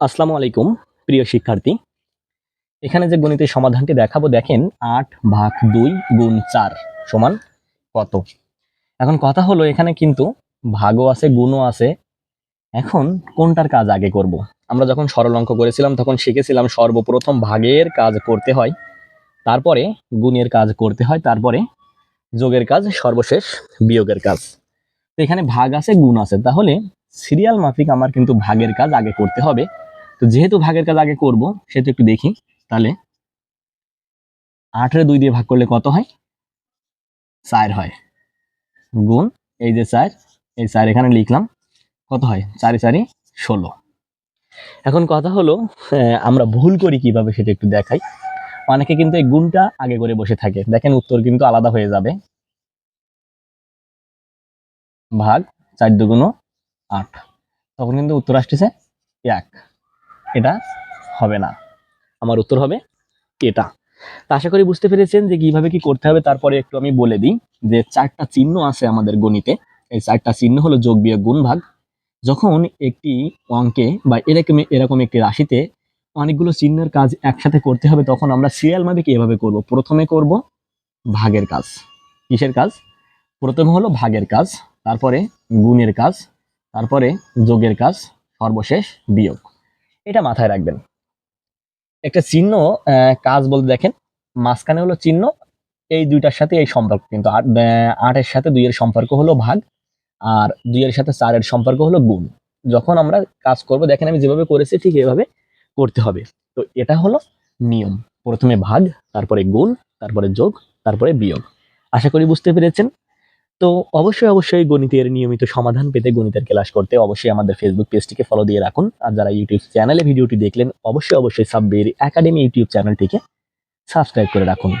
আসসালামু আলাইকুম, প্রিয় শিক্ষার্থী। এখানে যে গণিতের সমাধানটি দেখাবো, দেখেন আট ভাগ দুই গুণ চার সমান কত? এখন কথা হলো, এখানে কিন্তু ভাগও আছে, গুণও আছে। এখন কোনটার কাজ আগে করব। আমরা যখন সরল অঙ্ক করেছিলাম, তখন শিখেছিলাম সর্বপ্রথম ভাগের কাজ করতে হয়, তারপরে গুণের কাজ করতে হয়, তারপরে যোগের কাজ, সর্বশেষ বিয়োগের কাজ। তো এখানে ভাগ আছে, গুণ আছে। তাহলে সিরিয়াল মাফিক আমার কিন্তু ভাগের কাজ আগে করতে হবে। তো যেহেতু ভাগের কাজ আগে করব, সেহেতু একটু দেখি। তাহলে আটের দুই দিয়ে ভাগ করলে কত হয়? চার হয়। গুণ এই যে চার, এই চার এখানে লিখলাম। কত হয়? চারি চারি ষোলো। এখন কথা হলো আমরা ভুল করি কীভাবে সেটা একটু দেখাই। অনেকে কিন্তু এই গুণটা আগে করে বসে থাকে। দেখেন উত্তর কিন্তু আলাদা হয়ে যাবে। ভাগ চার দুগুণ আট। তখন কিন্তু উত্তর আসতেছে এক। এটা হবে না। আমার উত্তর হবে এটা। তা আশা করি বুঝতে পেরেছেন যে কীভাবে কি করতে হবে, তারপরে একটু আমি বলে দিই যে চারটা চিহ্ন আছে আমাদের গণিতে। এই চারটা চিহ্ন হলো যোগ বিয়োগ গুণ ভাগ। যখন একটি অঙ্কে বা এরকম এরকম একটি রাশিতে অনেকগুলো চিহ্নের কাজ একসাথে করতে হবে, তখন আমরা সিরিয়াল কি এভাবে করব। প্রথমে করব ভাগের কাজ। কিসের কাজ? প্রথমে হলো ভাগের কাজ, তারপরে গুণের কাজ, তারপরে যোগের কাজ, সর্বশেষ বিয়োগ। এটা মাথায় রাখবেন। একটা চিহ্ন কাজ বলতে দেখেন, মাঝখানে হলো চিহ্ন, এই দুইটার সাথে এই সম্পর্ক কিন্তু আট আটের সাথে দুইয়ের সম্পর্ক হলো ভাগ, আর দুইয়ের সাথে চারের সম্পর্ক হলো গুণ। যখন আমরা কাজ করব, দেখেন আমি যেভাবে করেছি, ঠিক এভাবে করতে হবে। তো এটা হলো নিয়ম। প্রথমে ভাগ, তারপরে গুণ, তারপরে যোগ, তারপরে বিয়োগ। আশা করি বুঝতে পেরেছেন। তো অবশ্যই অবশ্যই গণিতের নিয়মিত সমাধান পেতে গণিতের ক্লাস করতে অবশ্যই আমাদের ফেসবুক পেজটিকে ফলো দিয়ে রাখুন। আর যারা ইউটিউব চ্যানেলে ভিডিওটি দেখলেন, অবশ্যই অবশ্যই সাব্বির একাডেমি ইউটিউব চ্যানেলটিকে সাবস্ক্রাইব করে রাখুন।